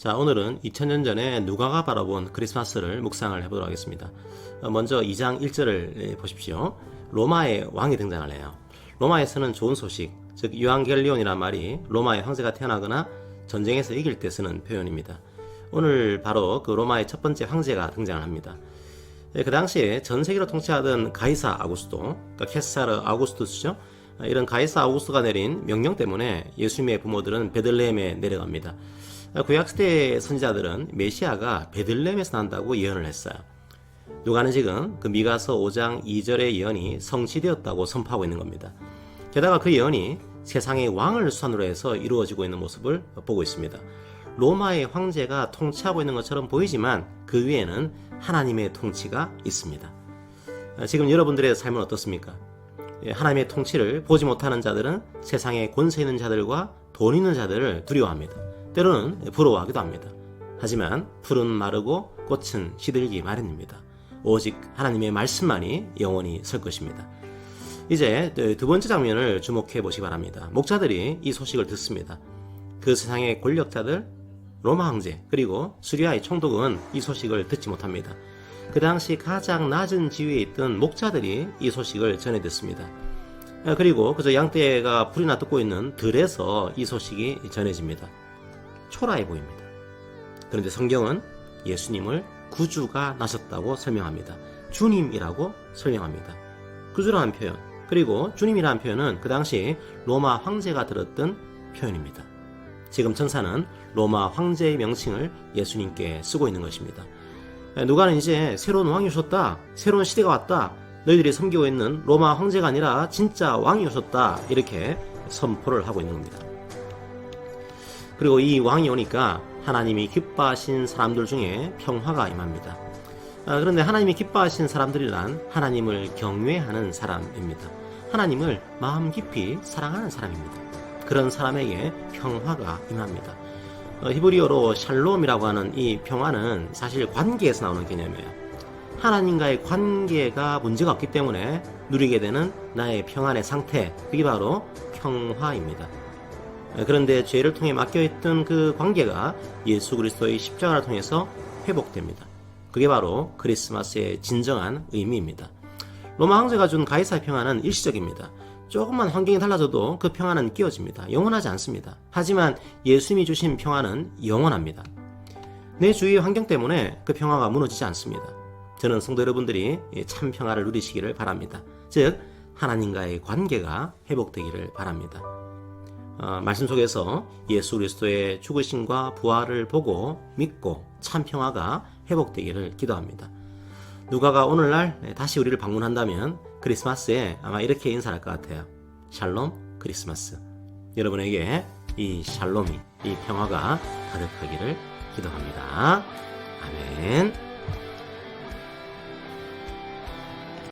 자, 오늘은 2000년 전에 누가가 바라본 크리스마스를 묵상을 해보도록 하겠습니다. 어, 먼저 2장 1절을 보십시오. 로마의 왕이 등장을 해요. 로마에서는 좋은 소식, 즉 유앙겔리온이란 말이 로마의 황제가 태어나거나 전쟁에서 이길 때 쓰는 표현입니다. 오늘 바로 그 로마의 첫 번째 황제가 등장을 합니다. 예, 그 당시에 전 세계로 통치하던 가이사 아구스도, 그러니까 케사르 아구스투스죠. 아, 이런 가이사 아우구스가 내린 명령 때문에 예수님의 부모들은 베들레헴에 내려갑니다. 아, 구약 시대 선지자들은 메시아가 베들레헴에서 난다고 예언을 했어요. 누가는 지금 그 미가서 5장 2절의 예언이 성취되었다고 선포하고 있는 겁니다. 게다가 그 예언이 세상의 왕을 수단으로 해서 이루어지고 있는 모습을 보고 있습니다. 로마의 황제가 통치하고 있는 것처럼 보이지만 그 위에는 하나님의 통치가 있습니다. 아, 지금 여러분들의 삶은 어떻습니까? 예, 하나님의 통치를 보지 못하는 자들은 세상에 권세 있는 자들과 돈 있는 자들을 두려워합니다. 때로는 부러워하기도 합니다. 하지만 풀은 마르고 꽃은 시들기 마련입니다. 오직 하나님의 말씀만이 영원히 설 것입니다. 이제 두 번째 장면을 주목해 보시기 바랍니다. 목자들이 이 소식을 듣습니다. 그 세상의 권력자들, 로마 황제, 그리고 수리아의 총독은 이 소식을 듣지 못합니다. 그 당시 가장 낮은 지위에 있던 목자들이 이 소식을 전해 듣습니다. 아, 그리고 그저 양떼가 풀이나 뜯고 있는 들에서 이 소식이 전해집니다. 초라해 보입니다. 그런데 성경은 예수님을 구주가 나셨다고 설명합니다. 주님이라고 설명합니다. 구주라는 표현, 그리고 주님이라는 표현은 그 당시 로마 황제가 들었던 표현입니다. 지금 천사는 로마 황제의 명칭을 예수님께 쓰고 있는 것입니다. 누가는 이제 새로운 왕이 오셨다. 새로운 시대가 왔다. 너희들이 섬기고 있는 로마 황제가 아니라 진짜 왕이 오셨다. 이렇게 선포를 하고 있는 겁니다. 그리고 이 왕이 오니까 하나님이 기뻐하신 사람들 중에 평화가 임합니다. 아, 그런데 하나님이 기뻐하신 사람들이란 하나님을 경외하는 사람입니다. 하나님을 마음 깊이 사랑하는 사람입니다. 그런 사람에게 평화가 임합니다. 어, 히브리어로 샬롬이라고 하는 이 평화는 사실 관계에서 나오는 개념이에요. 하나님과의 관계가 문제가 없기 때문에 누리게 되는 나의 평안의 상태, 그게 바로 평화입니다. 어, 그런데 죄를 통해 막혀있던 그 관계가 예수 그리스도의 십자가를 통해서 회복됩니다. 그게 바로 크리스마스의 진정한 의미입니다. 로마 황제가 준 가이사의 평화는 일시적입니다. 조금만 환경이 달라져도 그 평화는 끼어집니다. 영원하지 않습니다. 하지만 예수님이 주신 평화는 영원합니다. 내 주위의 환경 때문에 그 평화가 무너지지 않습니다. 저는 성도 여러분들이 참 평화를 누리시기를 바랍니다. 즉 하나님과의 관계가 회복되기를 바랍니다. 어, 말씀 속에서 예수 그리스도의 죽으심과 부활을 보고 믿고 참 평화가 회복되기를 기도합니다. 누가가 오늘날 다시 우리를 방문한다면 크리스마스에 아마 이렇게 인사할 것 같아요. 샬롬 크리스마스. 여러분에게 이 샬롬이, 이 평화가 가득하기를 기도합니다. 아멘.